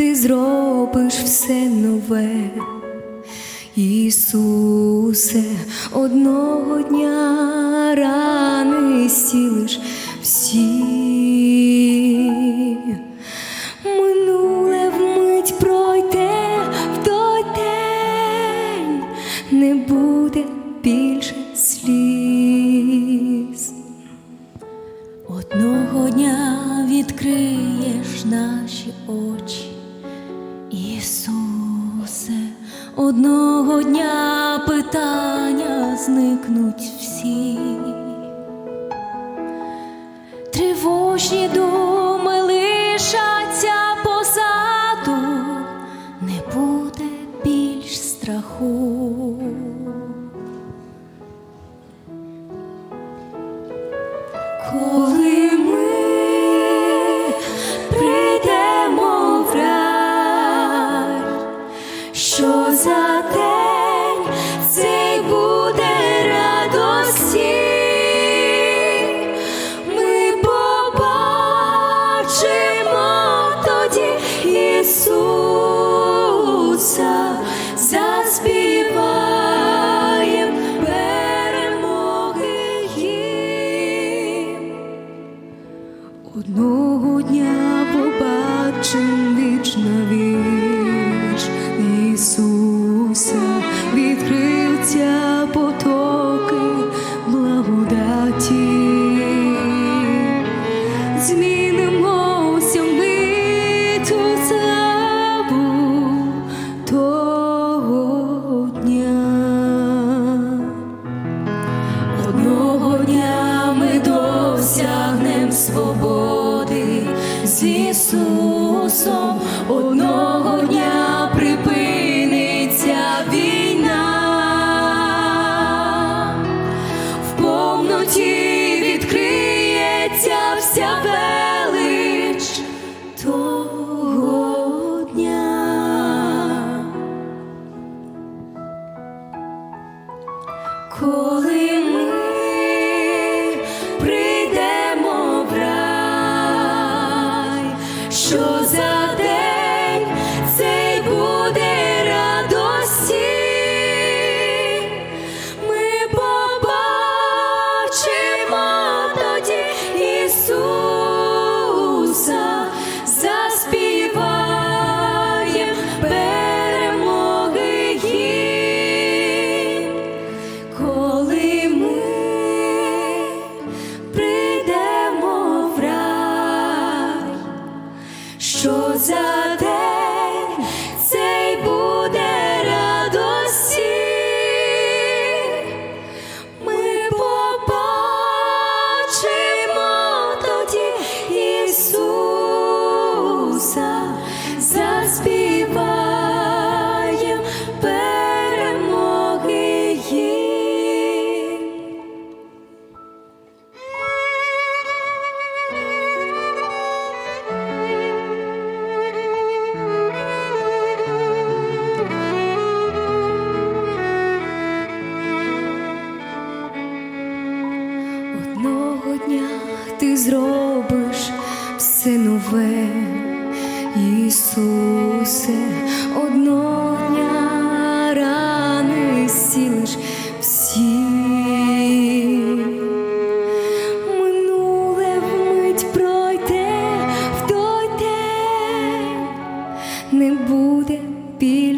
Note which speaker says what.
Speaker 1: Ти зробиш все нове, Ісусе, одного дня рани сілиш всі. Минуле вмить пройде в той день, не буде більше сліз.
Speaker 2: Одного дня відкриєш наші очі, Ісусе, одного дня питання зникнуть всі. Тривожні думи лишаться позаду, не буде більш страху.
Speaker 1: Коли досягнем свободи з Ісусом, одного дня припиниться війна, в повноті відкриється вся велич того дня. choses зробиш все нове, Ісусе, одного дня рани сілиш всі. Минуле вмить пройде в той день, не буде слів.